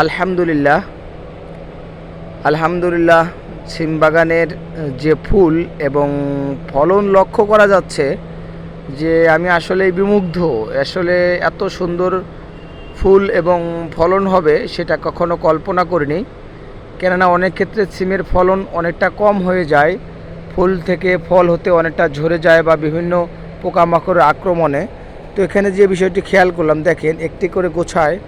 আলহামদুলিল্লাহ আলহামদুলিল্লাহ সিমবাগানের যে ফুল এবং ফলন লক্ষ্য করা যাচ্ছে যে আমি আসলে বিমুগ্ধ, আসলে এত সুন্দর ফুল এবং ফলন হবে সেটা কখনো কল্পনা করিনি। কেননা অনেক ক্ষেত্রে সিমের ফলন অনেকটা কম হয়ে যায়, ফুল থেকে ফল হতে অনেকটা ঝরে যায় বা বিভিন্ন পোকামাকড়ের আক্রমণে। তো এখানে যে বিষয়টি খেয়াল করলাম, দেখেন একটি করে গোছায়।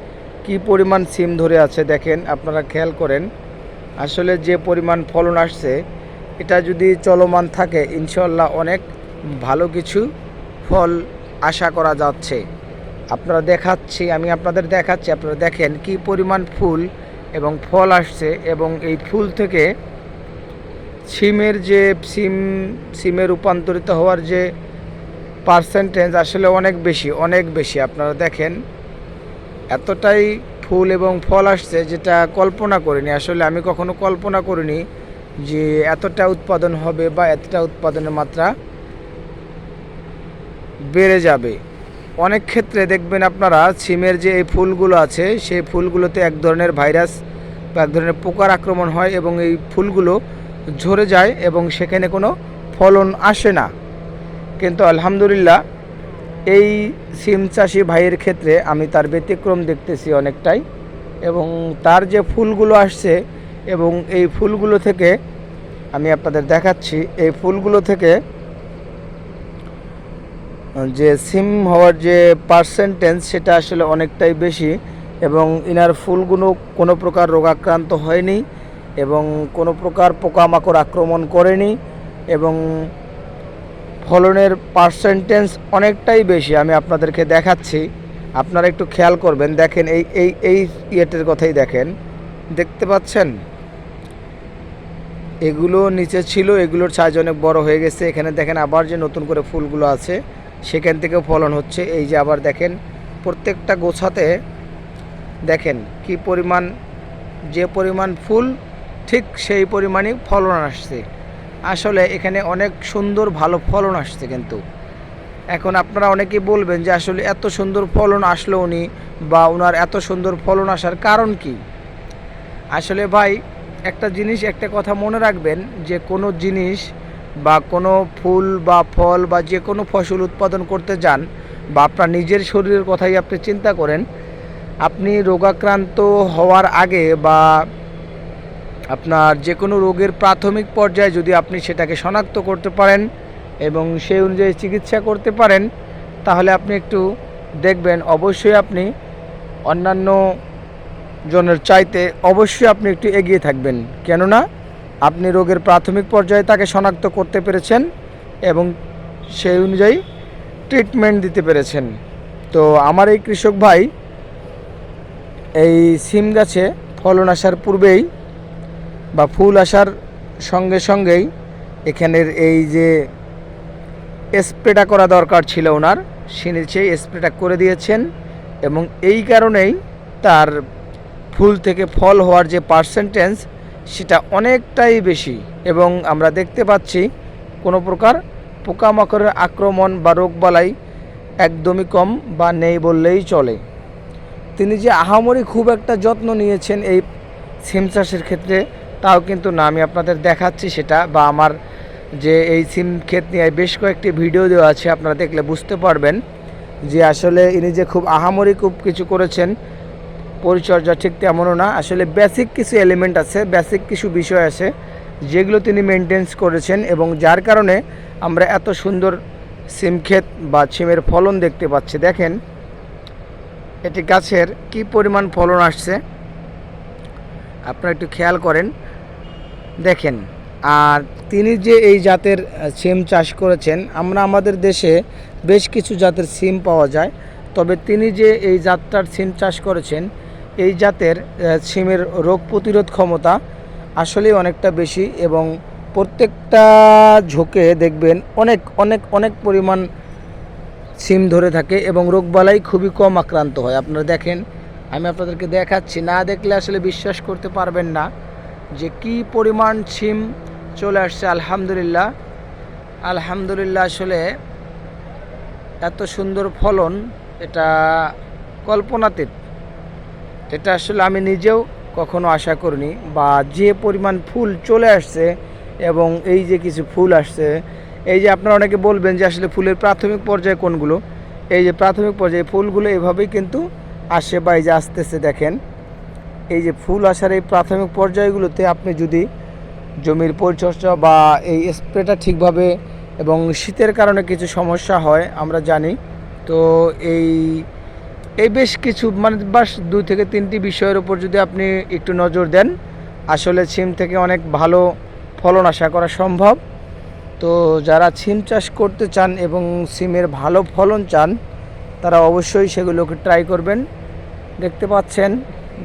কি পরিমাণ সিম ধরে আছে দেখেন, আপনারা খেয়াল করেন। আসলে যে পরিমাণ ফলন আসছে, এটা যদি চলমান থাকে ইনশাল্লাহ অনেক ভালো কিছু ফল আশা করা যাচ্ছে। আপনারা দেখাচ্ছি, আমি আপনাদের দেখাচ্ছি, আপনারা দেখেন কি পরিমাণ ফুল এবং ফল আসছে এবং এই ফুল থেকে সিমের যে সিম, সিমে রূপান্তরিত হওয়ার যে পার্সেন্টেজ আসলে অনেক বেশি অনেক বেশি। আপনারা দেখেন এতটাই ফুল এবং ফল আসছে যেটা কল্পনা করিনি। আসলে আমি কখনো কল্পনা করিনি যে এতটা উৎপাদন হবে বা এতটা উৎপাদনের মাত্রা বেড়ে যাবে। অনেক ক্ষেত্রে দেখবেন আপনারা সিমের যে এই ফুলগুলো আছে, সেই ফুলগুলোতে এক ধরনের ভাইরাস বা এক ধরনের পোকার আক্রমণ হয় এবং এই ফুলগুলো ঝরে যায় এবং সেখানে কোনো ফলন আসে না। কিন্তু আলহামদুলিল্লাহ এই সিম চাষি ভাইয়ের ক্ষেত্রে আমি তার ব্যতিক্রম দেখতেছি অনেকটাই এবং তার যে ফুলগুলো আসছে এবং এই ফুলগুলো থেকে আমি আপনাদের দেখাচ্ছি, এই ফুলগুলো থেকে যে সিম হওয়ার যে পার্সেন্টেজ সেটা আসলে অনেকটাই বেশি এবং ইনার ফুলগুলো কোনো প্রকার রোগাক্রান্ত হয়নি এবং কোনো প্রকার পোকামাকড় আক্রমণ করেনি এবং ফলনের পার্সেন্টেজ অনেকটাই বেশি আমি আপনাদেরকে দেখাচ্ছি। আপনারা একটু খেয়াল করবেন, দেখেন এই এই এই ইয়েটের কথাই দেখেন। দেখতে পাচ্ছেন? এগুলো নিচে ছিল, এগুলোর সাইজ অনেক বড় হয়ে গেছে। এখানে দেখেন আবার যে নতুন করে ফুলগুলো আছে, সেখান থেকেও ফলন হচ্ছে। এই যে আবার দেখেন, প্রত্যেকটা গোছাতে দেখেন কি পরিমাণ, যে পরিমাণ ফুল, ঠিক সেই পরিমাণই ফলন আসছে। আসলে এখানে অনেক সুন্দর ভালো ফলন আসছে কিন্তু। এখন আপনারা অনেকেই বলবেন যে আসলে এত সুন্দর ফলন আসলো উনি বা ওনার এত সুন্দর ফলন আসার কারণ কি? আসলে ভাই, একটা জিনিস, একটা কথা মনে রাখবেন যে কোনো জিনিস বা কোনো ফুল বা ফল বা যে কোনো ফসল উৎপাদন করতে যান বা আপনার নিজের শরীরের কথাই আপনি চিন্তা করেন, আপনি রোগাক্রান্ত হওয়ার আগে বা আপনার যে কোনো রোগের প্রাথমিক পর্যায়ে যদি আপনি সেটাকে শনাক্ত করতে পারেন এবং সেই অনুযায়ী চিকিৎসা করতে পারেন, তাহলে আপনি একটু দেখবেন, অবশ্যই আপনি অন্যান্য জনের চাইতে অবশ্যই আপনি একটু এগিয়ে থাকবেন। কেননা, আপনি রোগের প্রাথমিক পর্যায়ে তাকে শনাক্ত করতে পেরেছেন এবং সেই অনুযায়ী ট্রিটমেন্ট দিতে পেরেছেন। তো আমার এই কৃষক ভাই এই সিম গাছে ফলন আসার পূর্বেই বা ফুল আসার সঙ্গে সঙ্গেই এখানের এই যে স্প্রেটা করা দরকার ছিল ওনার সে স্প্রেটা করে দিয়েছেন এবং এই কারণেই তার ফুল থেকে ফল হওয়ার যে পার্সেন্টেজ সেটা অনেকটাই বেশি এবং আমরা দেখতে পাচ্ছি কোনো প্রকার পোকামাকড়ের আক্রমণ বা রোগবালাই একদমই কম বা নেই বললেই চলে। তিনি যে আহামরি খুব একটা যত্ন নিয়েছেন এই সিম চাষের ক্ষেত্রে তাও কিন্তু না, আমি আপনাদের দেখাচ্ছি সেটা বা আমার যে এই সিম ক্ষেত নিয়ে বেশ কয়েকটি ভিডিও দেওয়া আছে, আপনারা দেখলে বুঝতে পারবেন যে আসলে ইনি যে খুব আহামরি খুব কিছু করেছেন, পরিচর্যা ঠিক তেমনও না। আসলে বেসিক কিছু এলিমেন্ট আছে বেসিক কিছু বিষয় আছে যেগুলো তিনি মেনটেন্স করেছেন এবং যার কারণে আমরা এত সুন্দর সিম ক্ষেত বা সিমের ফলন দেখতে পাচ্ছি। দেখেন, এটি গাছের কি পরিমাণ ফলন আসছে? আপনারা একটু খেয়াল করেন। দেখেন, আর তিনি যে এই জাতের সিম চাষ করেছেন, আমরা আমাদের দেশে বেশ কিছু জাতের সিম পাওয়া যায়, তবে তিনি যে এই জাতটার সিম চাষ করেছেন, এই জাতের সিমের রোগ প্রতিরোধ ক্ষমতা আসলেই অনেকটা বেশি এবং প্রত্যেকটা ঝোঁকে দেখবেন অনেক অনেক অনেক পরিমাণ সিম ধরে থাকে এবং রোগবালাই খুবই কম আক্রান্ত হয়। আপনারা দেখেন, আমি আপনাদেরকে দেখাচ্ছি, না দেখলে আসলে বিশ্বাস করতে পারবেন না। যে কি পরিমাণ সিম চলে আসছে, আলহামদুলিল্লাহ। আলহামদুলিল্লাহ আসলে এত সুন্দর ফলন, এটা কল্পনাতীত। এটা আসলে আমি নিজেও কখনো আশা করিনি বা যে পরিমাণ ফুল চলে আসছে এবং এই যে কিছু ফুল আসছে, এই যে আপনারা অনেকে বলবেন যে আসলে ফুলের প্রাথমিক পর্যায়ে কোনগুলো? এই যে প্রাথমিক পর্যায়ে ফুলগুলো এভাবেই কিন্তু আসে বা এই যে আসতেছে দেখেন। এই যে ফুল আসার এই প্রাথমিক পর্যায়গুলোতে আপনি যদি জমির পরিচর্যা বা এই স্প্রেটা ঠিকভাবে এবং শীতের কারণে কিছু সমস্যা হয়, আমরা জানি। তো এই এই বেশ কিছু মানে বাস দুই থেকে তিনটি বিষয়ের উপর যদি আপনি একটু নজর দেন, আসলে সিম থেকে অনেক ভালো ফলন আশা করা সম্ভব। তো যারা সিম চাষ করতে চান এবং সিমের ভালো ফলন চান, তারা অবশ্যই সেগুলোকে ট্রাই করবেন। দেখতে পাচ্ছেন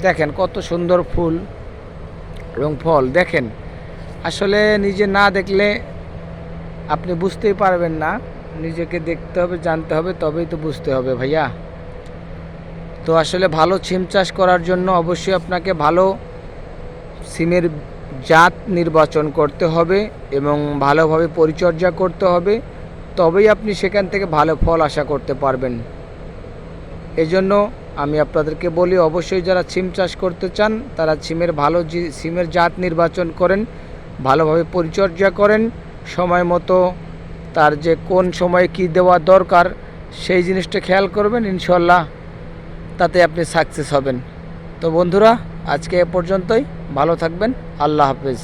দেখেন কত সুন্দর ফুল এবং ফল। দেখেন, আসলে নিজে না দেখলে আপনি বুঝতেই পারবেন না। নিজেকে দেখতে হবে, জানতে হবে, তবেই তো বুঝতে হবে ভাইয়া। তো আসলে ভালো সিম চাষ করার জন্য অবশ্যই আপনাকে ভালো সিমের জাত নির্বাচন করতে হবে এবং ভালোভাবে পরিচর্যা করতে হবে। তবেই আপনি সেখান থেকে ভালো ফল আশা করতে পারবেন। এজন্য আমি আপনাদেরকে বলি, অবশ্যই যারা সিম চাষ করতে চান, তারা সিমের ভালো সিমের জাত নির্বাচন করেন, ভালোভাবে পরিচর্যা করেন, সময় মতো তার যে কোন সময়ে কি দেওয়া দরকার, সেই জিনিসটা খেয়াল করবেন ইনশাল্লাহ তাতে আপনি সাকসেস হবেন। তো বন্ধুরা, আজকে এ পর্যন্তই, ভালো থাকবেন, আল্লাহ হাফেজ।